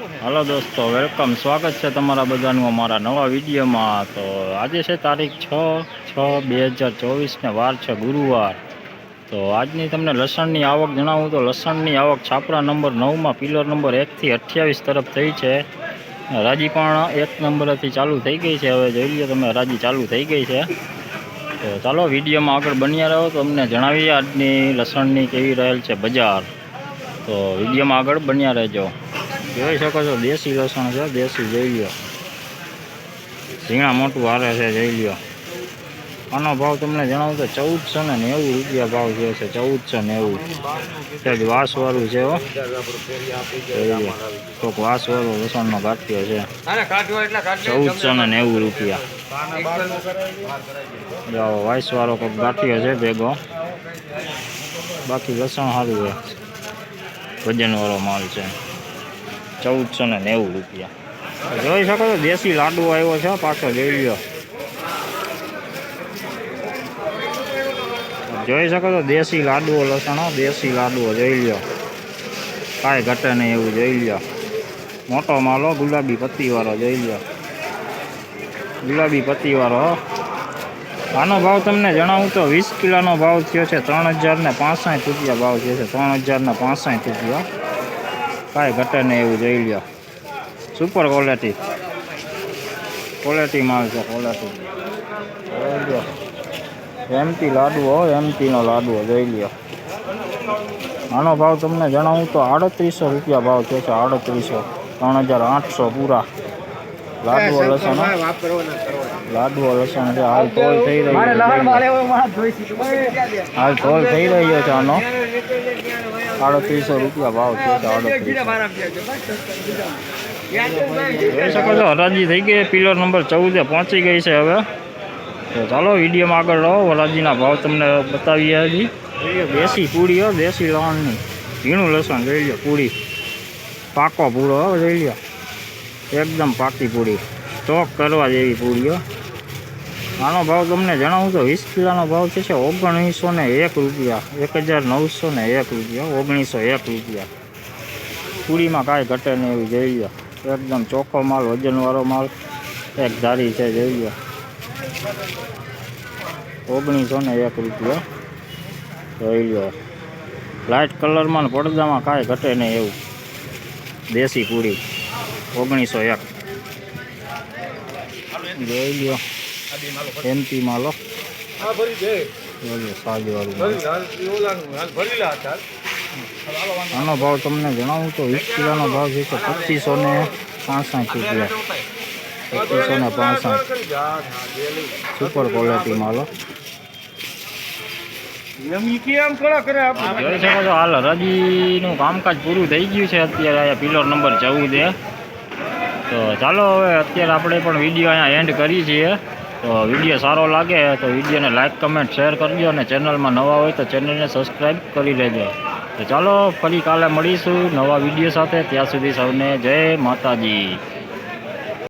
હાલો દોસ્તો, વેલકમ. સ્વાગત છે તમારા બધાનું અમારા નવા વિડીયોમાં. તો આજે છે તારીખ છ છ બે હજાર ચોવીસને વાર છે ગુરુવાર. તો આજની તમને લસણની આવક જણાવું તો લસણની આવક છાપરા નંબર નવમાં પિલર નંબર એકથી અઠ્યાવીસ તરફ થઈ છે. રાજી પણ એક નંબરથી ચાલુ થઈ ગઈ છે. હવે જોઈ લો તમે રાજી ચાલુ થઈ ગઈ છે. તો ચાલો વિડીયોમાં આગળ બન્યા રહો તો અમને જણાવીએ આજની લસણની કેવી રહેલ છે બજાર. તો વિડીયોમાં આગળ બન્યા રહેજો. જોઈ શકો છો, દેશી લસણ છે, દેશી જોઈ લ્યો. ઝીણા મોટું હારે છે, જોઈ લ્યો. આનો ભાવ તમને જણાવું તો ચૌદસો ને નેવું રૂપિયા ભાવ થયો છે, ચૌદસો નેવું. સેજ વાસવાળું છે હો. કોઈક વાસવાળો લસણનો કાઢ્યો છે. ચૌદસો ને નેવું રૂપિયા. જાઓ વાઇસવાળો કોઈક ગાંઠ્યો છે, ભેગો. બાકી લસણ સારું છે. વજનવાળો માલ છે. ચૌદસો ને નેવું રૂપિયા. જોઈ શકો છો, દેશી લાડુ આવ્યો છે, પાછો જોઈ લ્યો. જોઈ શકો છો, દેશી લાડુઓ લસણો, દેશી લાડુઓ જોઈ લ્યો. કાંઈ ઘટે નહીં એવું જોઈ લ્યો. મોટો માલો ગુલાબી પત્તીવાળો જોઈ લ્યો. ગુલાબી પત્તીવાળો. આનો ભાવ તમને જણાવું તો, વીસ કિલોનો ભાવ થયો છે ત્રણ હજાર ને પાંસઠ રૂપિયા ભાવ થયો છે, ત્રણ હજાર ને પાંસઠ રૂપિયા. કાંઈ ઘટે નહીં એવું જોઈ લ્યો. સુપર ક્વોલિટી ક્વોલિટી માલ છે ક્વોલિટી જોઈ લ્યો. એમટી લાડવો એમટીનો લાડવો જોઈ લ્યો. આનો ભાવ તમને જણાવું તો આડત્રીસો રૂપિયા ભાવ થયો છે આડત્રીસો. ત્રણ હજાર આઠસો પૂરા. લાડવો લસણ. લાડવો લસણ છે હાલ તોલ થઈ રહ્યો. હાલ તોલ થઈ રહ્યો છે આનો. આડત્રીસો રૂપિયા ભાવ છે જોઈ શકો છો હરાજી થઈ ગઈ. પિલર નંબર ચૌદે પહોંચી ગઈ છે હવે. તો ચાલો વિડીયોમાં આગળ રહો. હરાજીના ભાવ તમને બતાવીએ હજી. દેશી પૂરી હો દેશી લસણની ઝીણું લસણ જોઈ લો પૂરી. પાકો પૂરો હો જોઈ લો એકદમ પાકી પૂરી. સ્ટોક કરવા જેવી પૂરી હો. આનો ભાવ તમને જણાવું તો વીસ કિલોનો ભાવ છે ઓગણીસો ને એક રૂપિયા, એક હજાર નવસો ને એક રૂપિયા, ઓગણીસો એક રૂપિયા. પૂરીમાં કાંઈ ઘટે નહીં એવું જોઈ લો એકદમ ચોખ્ખો માલ, વજનવાળો માલ, એક ધારી છે જોઈ લો ઓગણીસો ને એક રૂપિયા. જોઈ લો લાઇટ કલરમાં ને પડદામાં કાંઈ ઘટે નહીં એવું. દેશી પૂરી ઓગણીસો એક. જોઈ લ્યો. એમપી માલો જોઈ લો સાજવાળું વાળું આનો ભાવ તમને જણાવું તો વીસ કિલોનો ભાવ છે તો પચીસો ને પાંસઠ રૂપિયા. પચીસો ને પાંસઠ. સુપર ક્વોલિટી માલો જોઈ શકો છો હાલ હરાજીનું કામકાજ પૂરું થઈ ગયું છે. અત્યારે અહીંયા પિલર નંબર ચૌદ એ તો ચાલો હવે અત્યારે આપણે પણ વીડિયો અહીંયા એન્ડ કરીએ છીએ. તો વીડિયો સારો લાગે તો વિડીયોને લાઇક કમેન્ટ શેર કરજો અને ચેનલમાં નવા હોય તો ચેનલને સબસ્ક્રાઈબ કરી લેજો. તો ચાલો ફરી કાલે મળીશું નવા વીડિયો સાથે. ત્યાં સુધી સૌને જય માતાજી.